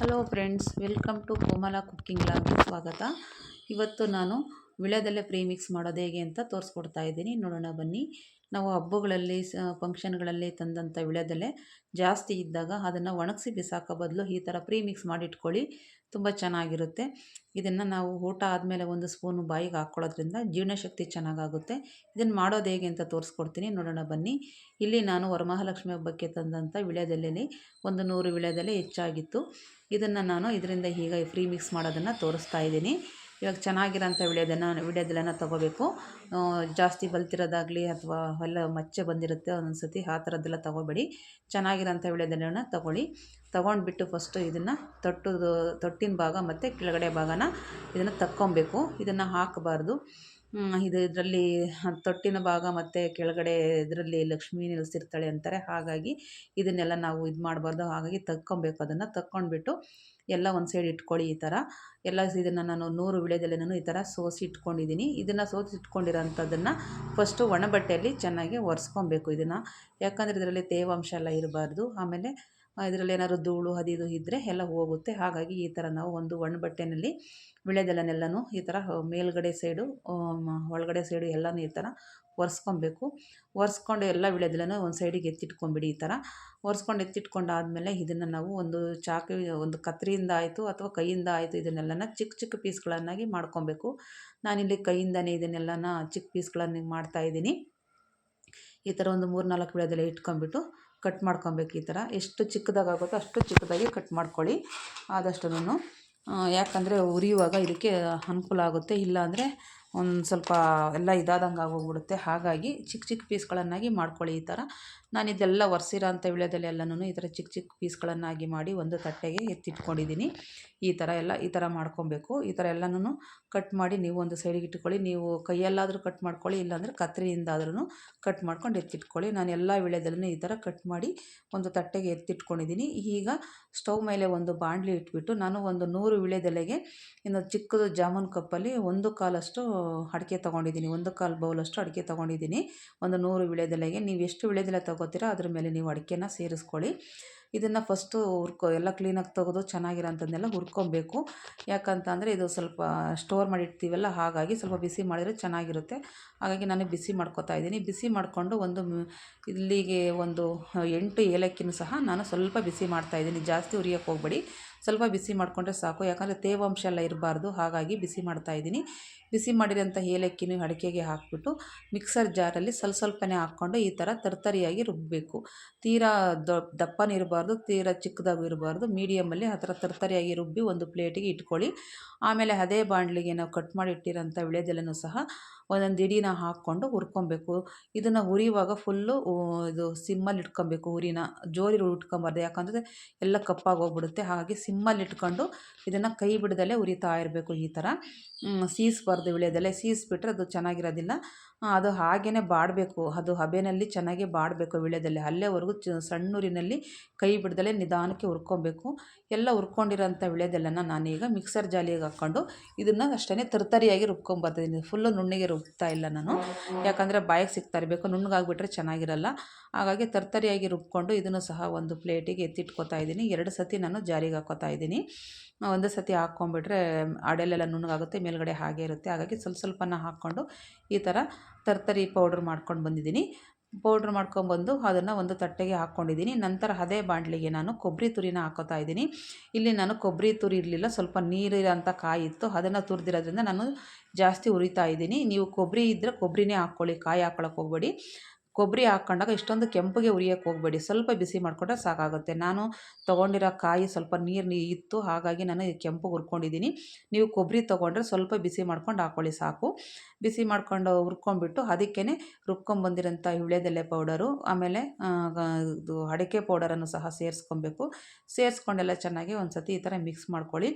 Hello friends welcome to Komala cooking ಲಾಗ್ಗೆ ಸ್ವಾಗತ. ಇವತ್ತು ನಾನು ವಿಳ್ಯದೆಲೆ ಪ್ರೀಮಿಕ್ಸ್ ಮಾಡೋದು ಹೇಗೆ ಅಂತ ತೋರಿಸ್ಕೊಡ್ತಾ ಇದ್ದೀನಿ. ನೋಡೋಣ ಬನ್ನಿ. ನಾವು ಹಬ್ಬಗಳಲ್ಲಿ ಫಂಕ್ಷನ್ಗಳಲ್ಲಿ ತಂದಂಥ ವೀಳ್ಯದೆಲೆ ಜಾಸ್ತಿ ಇದ್ದಾಗ ಅದನ್ನು ಒಣಗಿಸಿ ಬಿಸಾಕೋ ಬದಲು ಈ ಥರ ಪ್ರೀಮಿಕ್ಸ್ ಮಾಡಿಟ್ಕೊಳ್ಳಿ, ತುಂಬ ಚೆನ್ನಾಗಿರುತ್ತೆ. ಇದನ್ನು ನಾವು ಊಟ ಆದಮೇಲೆ ಒಂದು ಸ್ಪೂನು ಬಾಯಿಗೆ ಹಾಕ್ಕೊಳ್ಳೋದ್ರಿಂದ ಜೀರ್ಣಶಕ್ತಿ ಚೆನ್ನಾಗಾಗುತ್ತೆ. ಇದನ್ನು ಮಾಡೋದು ಹೇಗೆ ಅಂತ ತೋರಿಸ್ಕೊಡ್ತೀನಿ, ನೋಡೋಣ ಬನ್ನಿ. ಇಲ್ಲಿ ನಾನು ವರಮಹಾಲಕ್ಷ್ಮಿ ಹಬ್ಬಕ್ಕೆ ತಂದಂಥ ವಿಳ್ಯದೆಲೆಯಲ್ಲಿ ಒಂದು ನೂರು ವಿಳ್ಯದೆಲೆ ಹೆಚ್ಚಾಗಿತ್ತು. ಇದನ್ನು ನಾನು ಇದರಿಂದ ಈಗ ಫ್ರೀ ಮಿಕ್ಸ್ ಮಾಡೋದನ್ನು ತೋರಿಸ್ತಾ ಇದ್ದೀನಿ. ಇವಾಗ ಚೆನ್ನಾಗಿರೋಂಥ ವಿಳ್ಯದೆನ ವೀಳ್ಯದೆಲೆನ ತೊಗೋಬೇಕು. ಜಾಸ್ತಿ ಬಲ್ತಿರೋದಾಗಲಿ ಅಥವಾ ಎಲ್ಲ ಮಚ್ಚೆ ಬಂದಿರುತ್ತೆ ಒಂದೊಂದು ಸತಿ ಆ ಥರದ್ದೆಲ್ಲ ತೊಗೋಬೇಡಿ. ಚೆನ್ನಾಗಿರೋಂಥ ವೀಳ್ಯದೆಲೆನ ತೊಗೊಳ್ಳಿ. ತೊಗೊಂಡ್ಬಿಟ್ಟು ಫಸ್ಟು ಇದನ್ನು ತೊಟ್ಟದು ತೊಟ್ಟಿನ ಭಾಗ ಮತ್ತು ಕೆಳಗಡೆ ಭಾಗನ ಇದನ್ನು ತಕ್ಕೊಬೇಕು. ಇದನ್ನು ಹಾಕಬಾರ್ದು. ಇದು ಇದರಲ್ಲಿ ತೊಟ್ಟಿನ ಭಾಗ ಮತ್ತು ಕೆಳಗಡೆ ಇದರಲ್ಲಿ ಲಕ್ಷ್ಮೀ ನೆಲೆಸಿರ್ತಾಳೆ ಅಂತಾರೆ. ಹಾಗಾಗಿ ಇದನ್ನೆಲ್ಲ ನಾವು ಇದು ಮಾಡಬಾರ್ದು. ಹಾಗಾಗಿ ತಕ್ಕೊಬೇಕು ಅದನ್ನು. ತಕ್ಕೊಂಡ್ಬಿಟ್ಟು ಎಲ್ಲ ಒಂದು ಸೈಡ್ ಇಟ್ಕೊಳ್ಳಿ ಈ ಥರ ಎಲ್ಲ ಇದನ್ನು ನಾನು ನೂರು ನಾನು ಈ ಥರ ಸೋಸಿ ಇಟ್ಕೊಂಡಿದ್ದೀನಿ ಇದನ್ನು ಸೋಸಿ ಇಟ್ಕೊಂಡಿರೋಂಥದ್ದನ್ನು ಫಸ್ಟು ಒಣ ಬಟ್ಟೆಯಲ್ಲಿ ಚೆನ್ನಾಗಿ ಒರೆಸ್ಕೊಬೇಕು ಇದನ್ನು. ಯಾಕಂದರೆ ಇದರಲ್ಲಿ ತೇವಾಂಶ ಎಲ್ಲ ಇರಬಾರ್ದು. ಆಮೇಲೆ ಇದರಲ್ಲಿ ಏನಾದ್ರು ಧೂಳು ಅದು ಇದು ಇದ್ದರೆ ಎಲ್ಲ ಹೋಗುತ್ತೆ. ಹಾಗಾಗಿ ಈ ಥರ ನಾವು ಒಂದು ಒಣ ಬಟ್ಟೆಯಲ್ಲಿ ವಿಳೆದೆಲ್ಲನೆಲ್ಲನೂ ಈ ಥರ ಮೇಲ್ಗಡೆ ಸೈಡು ಒಳಗಡೆ ಸೈಡು ಎಲ್ಲನೂ ಈ ಥರ ಒರೆಸ್ಕೊಬೇಕು. ಒರೆಸ್ಕೊಂಡು ಎಲ್ಲ ವಿಳ್ಯದೆಲೆನೂ ಒಂದು ಸೈಡಿಗೆ ಎತ್ತಿಟ್ಕೊಂಡ್ಬಿಡಿ ಈ ಥರ ಒರೆಸ್ಕೊಂಡು ಎತ್ತಿಟ್ಕೊಂಡಾದಮೇಲೆ ಇದನ್ನು ನಾವು ಒಂದು ಚಾಕು, ಒಂದು ಕತ್ರಿಯಿಂದ ಆಯಿತು ಅಥವಾ ಕೈಯಿಂದ ಆಯಿತು ಇದನ್ನೆಲ್ಲನ ಚಿಕ್ಕ ಚಿಕ್ಕ ಪೀಸ್ಗಳನ್ನಾಗಿ ಮಾಡ್ಕೊಬೇಕು. ನಾನಿಲ್ಲಿ ಕೈಯಿಂದನೇ ಇದನ್ನೆಲ್ಲನ ಚಿಕ್ಕ ಪೀಸ್ಗಳನ್ನಾಗಿ ಮಾಡ್ತಾಯಿದ್ದೀನಿ ಈ ಥರ ಒಂದು ಮೂರು ನಾಲ್ಕು ವಿಳ್ಯದೆಲೆ ಇಟ್ಕೊಂಬಿಟ್ಟು ಕಟ್ ಮಾಡ್ಕೊಬೇಕು ಈ ಥರ. ಎಷ್ಟು ಚಿಕ್ಕದಾಗುತ್ತೋ ಅಷ್ಟು ಚಿಕ್ಕದಾಗಿ ಕಟ್ ಮಾಡ್ಕೊಳ್ಳಿ. ಆದಷ್ಟು ಯಾಕಂದರೆ ಉರಿಯುವಾಗ ಇದಕ್ಕೆ ಅನುಕೂಲ ಆಗುತ್ತೆ. ಇಲ್ಲಾಂದರೆ ಒಂದು ಸ್ವಲ್ಪ ಎಲ್ಲ ಇದಾದಂಗೆ ಆಗೋಗ್ಬಿಡುತ್ತೆ. ಹಾಗಾಗಿ ಚಿಕ್ಕ ಚಿಕ್ಕ ಪೀಸ್ಗಳನ್ನಾಗಿ ಮಾಡ್ಕೊಳ್ಳಿ ಈ ಥರ ನಾನು ಇದೆಲ್ಲ ಒರೆಸಿರೋ ಅಂಥ ವಿಳ್ಯದೆಲೆ ಎಲ್ಲನೂ ಈ ಥರ ಚಿಕ್ಕ ಚಿಕ್ಕ ಪೀಸ್ಗಳನ್ನಾಗಿ ಮಾಡಿ ಒಂದು ತಟ್ಟೆಗೆ ಎತ್ತಿಟ್ಕೊಂಡಿದ್ದೀನಿ ಈ ಥರ ಎಲ್ಲ ಈ ಥರ ಮಾಡ್ಕೊಬೇಕು. ಈ ಥರ ಎಲ್ಲನೂ ಕಟ್ ಮಾಡಿ ನೀವು ಒಂದು ಸೈಡಿಗೆ ಇಟ್ಕೊಳ್ಳಿ. ನೀವು ಕೈಯಲ್ಲಾದರೂ ಕಟ್ ಮಾಡ್ಕೊಳ್ಳಿ, ಇಲ್ಲಾಂದರೆ ಕತ್ರಿಯಿಂದಾದ್ರೂ ಕಟ್ ಮಾಡ್ಕೊಂಡು ಎತ್ತಿಟ್ಕೊಳ್ಳಿ. ನಾನು ಎಲ್ಲ ವೀಳ್ಯದೆಲೆನೂ ಈ ಥರ ಕಟ್ ಮಾಡಿ ಒಂದು ತಟ್ಟೆಗೆ ಎತ್ತಿಟ್ಕೊಂಡಿದ್ದೀನಿ ಈಗ ಸ್ಟವ್ ಮೇಲೆ ಒಂದು ಬಾಣಲಿ ಇಟ್ಬಿಟ್ಟು ನಾನು ಒಂದು ನೂರು ವಿಳ್ಯದೆಲೆಗೆ ಇನ್ನು ಚಿಕ್ಕದು ಜಾಮೂನ್ ಕಪ್ಪಲ್ಲಿ ಒಂದು ಕಾಲಷ್ಟು ಅಡಿಕೆ ತೊಗೊಂಡಿದ್ದೀನಿ. ಒಂದು ಕಾಲು ಬೌಲಷ್ಟು ಅಡಿಕೆ ತೊಗೊಂಡಿದ್ದೀನಿ. ಒಂದು ನೂರು ವೀಳ್ಯದೆಲೆಗೆ ನೀವು ಎಷ್ಟು ವೀಳ್ಯದೆಲೆ ತೊಗೋತೀರೋ ಅದ್ರ ಮೇಲೆ ನೀವು ಅಡಿಕೆನ ಸೇರಿಸ್ಕೊಳ್ಳಿ. ಇದನ್ನು ಫಸ್ಟು ಹುರ್ಕೊ, ಎಲ್ಲ ಕ್ಲೀನಾಗಿ ತೆಗೆದು ಚೆನ್ನಾಗಿರೋಂಥದ್ದನ್ನೆಲ್ಲ ಹುರ್ಕೊಬೇಕು. ಯಾಕಂತ ಇದು ಸ್ವಲ್ಪ ಸ್ಟೋರ್ ಮಾಡಿಡ್ತೀವಲ್ಲ ಹಾಗಾಗಿ ಸ್ವಲ್ಪ ಬಿಸಿ ಮಾಡಿದರೆ ಚೆನ್ನಾಗಿರುತ್ತೆ. ಹಾಗಾಗಿ ನಾನು ಬಿಸಿ ಮಾಡ್ಕೊತಾ ಇದ್ದೀನಿ. ಬಿಸಿ ಮಾಡಿಕೊಂಡು ಒಂದು ಇಲ್ಲಿಗೆ ಒಂದು ಎಂಟು ಏಲಕ್ಕಿನೂ ಸಹ ನಾನು ಸ್ವಲ್ಪ ಬಿಸಿ ಮಾಡ್ತಾ ಇದ್ದೀನಿ. ಜಾಸ್ತಿ ಉರಿಯೋಕೆ ಹೋಗ್ಬೇಡಿ. ಸ್ವಲ್ಪ ಬಿಸಿ ಮಾಡಿಕೊಂಡ್ರೆ ಸಾಕು. ಯಾಕಂದರೆ ತೇವಾಂಶ ಎಲ್ಲ ಇರಬಾರ್ದು. ಹಾಗಾಗಿ ಬಿಸಿ ಮಾಡ್ತಾ ಇದ್ದೀನಿ. ಬಿಸಿ ಮಾಡಿರೋಂಥ ಏಲಕ್ಕಿನೂ ಅಡಿಕೆಗೆ ಹಾಕಿಬಿಟ್ಟು ಮಿಕ್ಸರ್ ಜಾರಲ್ಲಿ ಸ್ವಲ್ಪ ಸ್ವಲ್ಪನೇ ಹಾಕ್ಕೊಂಡು ಈ ಥರ ತರ್ತರಿಯಾಗಿ ರುಬ್ಬಬೇಕು ತೀರಾ ದೊ ದಪ್ಪನೂ ಇರಬಾರ್ದು, ತೀರಾ ಚಿಕ್ಕದಾಗೂ ಇರಬಾರ್ದು. ಮೀಡಿಯಮಲ್ಲಿ ಆ ಥರ ತರ್ತರಿಯಾಗಿ ರುಬ್ಬಿ ಒಂದು ಪ್ಲೇಟಿಗೆ ಇಟ್ಕೊಳ್ಳಿ. ಆಮೇಲೆ ಅದೇ ಬಾಣಲಿಗೆ ನಾವು ಕಟ್ ಮಾಡಿ ಇಟ್ಟಿರೋಂಥ ವಿಳೆದೆಲೆನೂ ಸಹ ಒಂದೊಂದು ಇಡೀನ ಹಾಕ್ಕೊಂಡು ಹುರ್ಕೊಬೇಕು. ಇದನ್ನು ಹುರಿಯುವಾಗ ಫುಲ್ಲು ಇದು ಸಿಮ್ಮಲ್ಲಿ ಇಟ್ಕೊಬೇಕು ಹುರಿನ. ಜೋರಿ ಇಟ್ಕೊಬಾರ್ದು ಯಾಕಂದರೆ ಎಲ್ಲ ಕಪ್ಪಾಗಿ ಹೋಗ್ಬಿಡುತ್ತೆ ಹಾಗಾಗಿ ಸಿಮ್ಮಲ್ಲಿ ಇಟ್ಕೊಂಡು ಇದನ್ನು ಕೈ ಬಿಡದಲ್ಲೇ ಉರಿತಾ ಇರಬೇಕು ಈ ಥರ ಸೀಸ್ಬಾರ್ದು ವಿಳೆದಲ್ಲೇ ಸೀಸ್ಬಿಟ್ರೆ ಅದು ಚೆನ್ನಾಗಿರೋದಿಲ್ಲ. ಅದು ಹಾಗೇ ಬಾಡಬೇಕು. ಅದು ಹಬೆನಲ್ಲಿ ಚೆನ್ನಾಗಿ ಬಾಡಬೇಕು ವಿಳೆದಲ್ಲೇ ಅಲ್ಲೇವರೆಗೂ ಚ ಸಣ್ಣೂರಿನಲ್ಲಿ ಕೈ ಬಿಡ್ದಲೇ ನಿಧಾನಕ್ಕೆ ಹುರ್ಕೊಬೇಕು. ಎಲ್ಲ ಹುರ್ಕೊಂಡಿರೋಂಥ ವಿಳೆದೆಲ್ಲನ ನಾನೀಗ ಮಿಕ್ಸರ್ ಜಾಲಿಗೆ ಹಾಕ್ಕೊಂಡು ಇದನ್ನು ಅಷ್ಟೇ ತರ್ತರಿಯಾಗಿ ರುಬ್ಕೊಂಬರ್ತಿದ್ದೀನಿ ಫುಲ್ಲು ನುಣ್ಣಗೆ ರುಬ್ತಾ ಇಲ್ಲ ನಾನು. ಯಾಕಂದರೆ ಬಾಯಿಗೆ ಸಿಗ್ತಾ ಇರಬೇಕು, ನುಣ್ಣಗಾಗ್ಬಿಟ್ರೆ ಚೆನ್ನಾಗಿರಲ್ಲ. ಹಾಗಾಗಿ ತರ್ತರಿಯಾಗಿ ರುಬ್ಕೊಂಡು ಇದನ್ನು ಸಹ ಒಂದು ಪ್ಲೇಟಿಗೆ ಎತ್ತಿಟ್ಕೊತಾ ಇದ್ದೀನಿ. ಎರಡು ಸತಿ ನಾನು ಜಾರಿಗೆ ಹಾಕೋತಾ ಇದ್ದೀನಿ. ಒಂದು ಸತಿ ಹಾಕ್ಕೊಂಬಿಟ್ರೆ ಅಡೆಲೆಲ್ಲ ನುಣ್ಣಗಾಗುತ್ತೆ, ಮೇಲ್ಗಡೆ ಹಾಗೆ ಇರುತ್ತೆ. ಹಾಗಾಗಿ ಸ್ವಲ್ಪ ಸ್ವಲ್ಪನ ಹಾಕ್ಕೊಂಡು ಈ ಥರ ತರ್ತರಿ ಪೌಡ್ರ್ ಮಾಡ್ಕೊಂಡು ಬಂದಿದ್ದೀನಿ. ಪೌಡ್ರ್ ಮಾಡ್ಕೊಂಬಂದು ಅದನ್ನು ಒಂದು ತಟ್ಟೆಗೆ ಹಾಕ್ಕೊಂಡಿದ್ದೀನಿ. ನಂತರ ಅದೇ ಬಾಣಲಿಗೆ ನಾನು ಕೊಬ್ಬರಿ ತುರಿನ ಹಾಕೋತಾ ಇದ್ದೀನಿ. ಇಲ್ಲಿ ನಾನು ಕೊಬ್ಬರಿ ತುರಿ ಇರಲಿಲ್ಲ, ಸ್ವಲ್ಪ ನೀರಿರೋಂಥ ಕಾಯಿ ಇತ್ತು. ಅದನ್ನು ತುರಿದಿರೋದ್ರಿಂದ ನಾನು ಜಾಸ್ತಿ ಉರಿತಾ ಇದ್ದೀನಿ. ನೀವು ಕೊಬ್ಬರಿ ಇದ್ದರೆ ಕೊಬ್ಬರಿನೇ ಹಾಕ್ಕೊಳ್ಳಿ ಕಾಯಿ ಹಾಕ್ಕೊಳಕ್ಕೆ ಹೋಗಬೇಡಿ. ಕೊಬ್ಬರಿ ಹಾಕ್ಕೊಂಡಾಗ ಇಷ್ಟೊಂದು ಕೆಂಪಗೆ ಉರಿಯೋಕ್ಕೆ ಹೋಗಬೇಡಿ. ಸ್ವಲ್ಪ ಬಿಸಿ ಮಾಡಿಕೊಂಡ್ರೆ ಸಾಕಾಗುತ್ತೆ. ನಾನು ತೊಗೊಂಡಿರೋ ಕಾಯಿ ಸ್ವಲ್ಪ ನೀರು ಇತ್ತು, ಹಾಗಾಗಿ ನಾನು ಕೆಂಪು ಹುರ್ಕೊಂಡಿದ್ದೀನಿ. ನೀವು ಕೊಬ್ಬರಿ ತೊಗೊಂಡ್ರೆ ಸ್ವಲ್ಪ ಬಿಸಿ ಮಾಡ್ಕೊಂಡು ಹಾಕ್ಕೊಳ್ಳಿ ಸಾಕು. ಬಿಸಿ ಮಾಡ್ಕೊಂಡು ಹುರ್ಕೊಂಡ್ಬಿಟ್ಟು ಅದಕ್ಕೇ ರುಬ್ಕೊಂಬಂದಿರೋಂಥ ವಿಳ್ಯದೆಲೆ ಪೌಡರು, ಆಮೇಲೆ ಇದು ಅಡಿಕೆ ಪೌಡರನ್ನು ಸಹ ಸೇರಿಸ್ಕೊಬೇಕು. ಸೇರಿಸ್ಕೊಂಡೆಲ್ಲ ಚೆನ್ನಾಗಿ ಒಂದು ಸತಿ ಈ ಥರ ಮಿಕ್ಸ್ ಮಾಡ್ಕೊಳ್ಳಿ.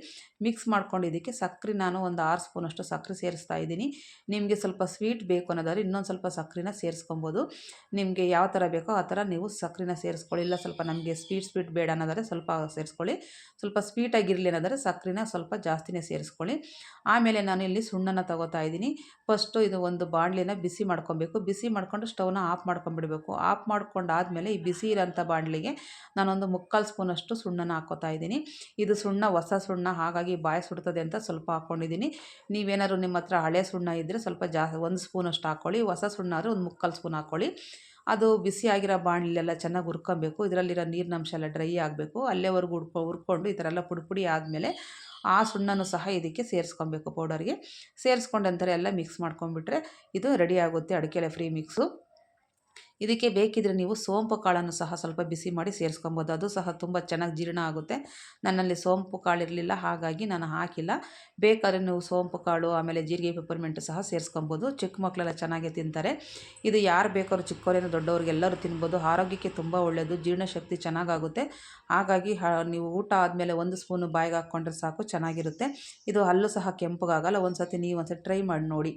ಮಿಕ್ಸ್ ಮಾಡ್ಕೊಂಡು ಇದಕ್ಕೆ ಸಕ್ಕರೆ ನಾನು ಒಂದು ಆರು ಸ್ಪೂನಷ್ಟು ಸಕ್ಕರೆ ಸೇರಿಸ್ತಾ ಇದ್ದೀನಿ. ನಿಮಗೆ ಸ್ವಲ್ಪ ಸ್ವೀಟ್ ಬೇಕು ಅನ್ನೋದಾದ್ರೆ ಇನ್ನೊಂದು ಸ್ವಲ್ಪ ಸಕ್ಕರೆನ ಸೇರಿಸ್ಕೊಬೋದು. ನಿಮಗೆ ಯಾವ ಥರ ಬೇಕೋ ಆ ಥರ ನೀವು ಸಕ್ಕರೆನ ಸೇರಿಸ್ಕೊಳ್ಳಿ. ಇಲ್ಲ ಸ್ವಲ್ಪ ನಮಗೆ ಸ್ವೀಟ್ ಸ್ವೀಟ್ ಬೇಡ ಅನ್ನೋದಾದ್ರೆ ಸ್ವಲ್ಪ ಸೇರಿಸ್ಕೊಳ್ಳಿ. ಸ್ವಲ್ಪ ಸ್ವೀಟಾಗಿರಲಿ ಅನ್ನೋದಾದರೆ ಸಕ್ಕರೆನ ಸ್ವಲ್ಪ ಜಾಸ್ತಿನೇ ಸೇರಿಸ್ಕೊಳ್ಳಿ. ಆಮೇಲೆ ನಾನು ಇಲ್ಲಿ ಸುಣ್ಣನ ತಗೋತಾ ಇದ್ದೀನಿ. ಫಸ್ಟು ಇದು ಒಂದು ಬಾಣಲಿನ ಬಿಸಿ ಮಾಡ್ಕೊಬೇಕು. ಬಿಸಿ ಮಾಡ್ಕೊಂಡು ಸ್ಟವ್ನ ಆಫ್ ಮಾಡ್ಕೊಂಬಿಡಬೇಕು. ಆಫ್ ಮಾಡ್ಕೊಂಡಾದಮೇಲೆ ಈ ಬಿಸಿ ಇರೋಂಥ ಬಾಣಲಿಗೆ ನಾನೊಂದು ಮುಕ್ಕಾಲು ಸ್ಪೂನಷ್ಟು ಸುಣ್ಣನ ಹಾಕೋತಾ ಇದ್ದೀನಿ. ಇದು ಸುಣ್ಣ, ಹೊಸ ಸುಣ್ಣ, ಹಾಗಾಗಿ ಬಾಯಿ ಸುಡ್ತದೆ ಅಂತ ಸ್ವಲ್ಪ ಹಾಕ್ಕೊಂಡಿದ್ದೀನಿ ನೀವೇನಾದ್ರು ನಿಮ್ಮ ಹತ್ರ ಹಳೆ ಸುಣ್ಣ ಇದ್ದರೆ ಸ್ವಲ್ಪ ಜಾ, ಒಂದು ಸ್ಪೂನಷ್ಟು ಹಾಕ್ಕೊಳ್ಳಿ ಹೊಸ ಸುಣ್ಣ ಆದರೆ ಒಂದು ಮುಕ್ಕಾಲು ಸ್ಪೂನ್ ಹಾಕ್ಕೊಳ್ಳಿ ಅದು ಬಿಸಿ ಆಗಿರೋ ಬಾಣಲೆಲ್ಲ ಚೆನ್ನಾಗಿ ಹುರ್ಕೊಬೇಕು. ಇದರಲ್ಲಿರೋ ನೀರಿನಂಶ ಎಲ್ಲ ಡ್ರೈ ಆಗಬೇಕು. ಅಲ್ಲೇವರೆಗೂ ಹುಡ್ಕೊ ಹುರ್ಕೊಂಡು ಈ ಥರ ಎಲ್ಲ ಪುಡಿ ಆದಮೇಲೆ ಆ ಸುಣ್ಣನೂ ಸಹ ಇದಕ್ಕೆ ಸೇರಿಸ್ಕೊಬೇಕು ಪೌಡರ್ಗೆ ಸೇರಿಸ್ಕೊಂಡು ಅಂತಾರೆ ಎಲ್ಲ ಮಿಕ್ಸ್ ಮಾಡ್ಕೊಂಡ್ಬಿಟ್ರೆ ಇದು ರೆಡಿ ಆಗುತ್ತೆ ಅಡಿಕೆಲೆ ಫ್ರೀ ಮಿಕ್ಸು ಇದಕ್ಕೆ ಬೇಕಿದ್ರೆ ನೀವು ಸೋಂಪು ಕಾಳನ್ನು ಸಹ ಸ್ವಲ್ಪ ಬಿಸಿ ಮಾಡಿ ಸೇರಿಸ್ಕೊಬೋದು. ಅದು ಸಹ ತುಂಬ ಚೆನ್ನಾಗಿ ಜೀರ್ಣ ಆಗುತ್ತೆ. ನನ್ನಲ್ಲಿ ಸೋಂಪು ಕಾಳು ಇರಲಿಲ್ಲ, ಹಾಗಾಗಿ ನಾನು ಹಾಕಿಲ್ಲ. ಬೇಕಾದರೆ ನೀವು ಸೋಂಪು ಕಾಳು, ಆಮೇಲೆ ಜೀರಿಗೆ ಪೆಪ್ಪರ್ಮೆಂಟು ಸಹ ಸೇರಿಸ್ಕೊಬೋದು. ಚಿಕ್ಕ ಮಕ್ಕಳೆಲ್ಲ ಚೆನ್ನಾಗಿ ತಿಂತಾರೆ. ಇದು ಯಾರು ಬೇಕಾದ್ರೂ ಚಿಕ್ಕವರೇನು ದೊಡ್ಡವ್ರಿಗೆಲ್ಲರೂ ತಿನ್ಬೋದು. ಆರೋಗ್ಯಕ್ಕೆ ತುಂಬ ಒಳ್ಳೆಯದು ಜೀರ್ಣಶಕ್ತಿ ಚೆನ್ನಾಗಾಗುತ್ತೆ. ಹಾಗಾಗಿ ನೀವು ಊಟ ಆದಮೇಲೆ ಒಂದು ಸ್ಪೂನು ಬಾಯಿಗೆ ಹಾಕ್ಕೊಂಡ್ರೆ ಸಾಕು, ಚೆನ್ನಾಗಿರುತ್ತೆ. ಇದು ಹಲ್ಲು ಸಹ ಕೆಂಪಗಾಗಲ್ಲ ಒಂದು ಸತಿ ನೀವು ಒಂದು ಸತಿ ಟ್ರೈ ಮಾಡಿ ನೋಡಿ.